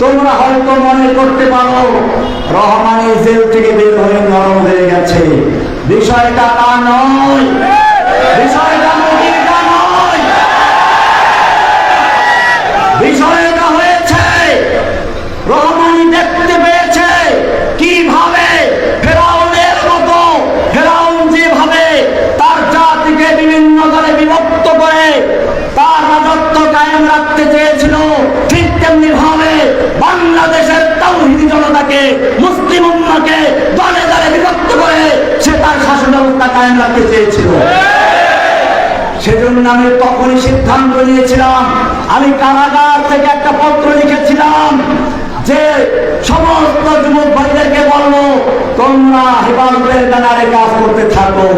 তোমরা হয়তো মনে করতে পারো রহমানি জেল থেকে বের হয়ে নরম হয়ে গেছে। বিষয়টা তা নয়। বিষয়টা বিষয়টা হয়েছে, রহমানি ফেরাউন তার জাতিকে বিভিন্ন বিভক্ত তার রাজত্ব কায়েম রাখতে চেয়েছিল, ঠিক তেমনি বাংলাদেশের তাওহিদি জনতাকে, মুসলিম উম্মাকে দলে দলে বিভক্ত করে সে তার শাসন ব্যবস্থা কায়েম রাখতে চেয়েছিল। সেজন্য আমি তখনই সিদ্ধান্ত নিয়েছিলাম, আমি কারাগার থেকে একটা পত্র লিখেছিলাম যে সমস্ত যুবক ভাইদেরকে বলব, তোমরা হেফাজতের ব্যানারে কাজ করতে থাকো।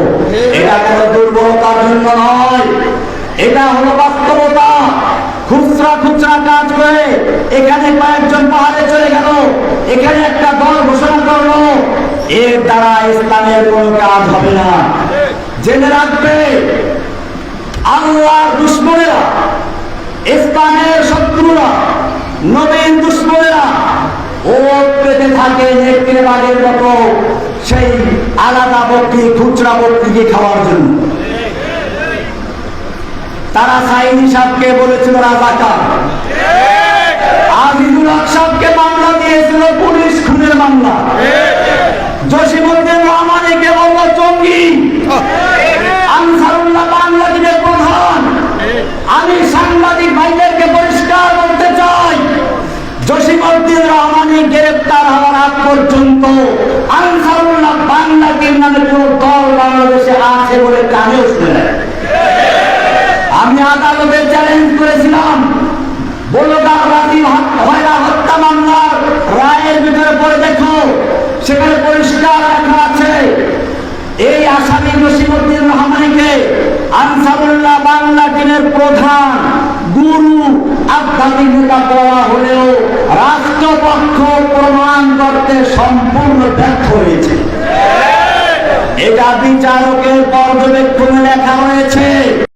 এটা কোনো দুর্বলতার জন্য নয়। এটা হলো বাস্তবতা খুচরা খুচরা কাজ করে এখানে কয়েকজন পাহাড়ে চলে গেল। এখানে একটা দল ঘোষণা করল, এর দ্বারা ইসলামের কোনো কাজ হবে না। জেনে রাখবে, আল্লাহর দুশ্মনেরা, ইসলামের শত্রুরা নবীন দুশ্মনেরা ও পেতে থাকে নেকড়ে বাঘের মতো সেই আলাদা বকরি, খুচরা বকরিকে খাওয়ার জন্য। তারা সাইনি সাহেবকে বলেছিল, রাজাকার। আজিজুল হক মামলা দিয়েছিল পুলিশ খুনের মামলা। জসিমুদ্দিন রহমানিকে বলল জঙ্গি আনসারুল্লাহ বাংলাদেশের প্রধান। আমি সাংবাদিক ভাইদেরকে পরিষ্কার করতে চাই, জসিমউদ্দিন রহমানি গ্রেপ্তার হওয়ার আগ পর্যন্ত আনসারুল্লাহ বাংলাদেশ নামে কোন দল বাংলাদেশে আছে বলে কানেও শুনে আমি আদালতে চ্যালেঞ্জ করেছিলাম। পড়ে দেখো, সেখানে পরিষ্কার লেখা আছে। এই আসামি নসিমুদ্দিন রহমানিকে আনসারুল্লাহ বাংলা টিমের প্রধান গুরু আধ্যাত্মিক নেতা বলা হলেও রাষ্ট্রপক্ষ প্রমাণ করতে সম্পূর্ণ ব্যর্থ হয়েছে। এটা বিচারকের পর্যবেক্ষণে লেখা হয়েছে।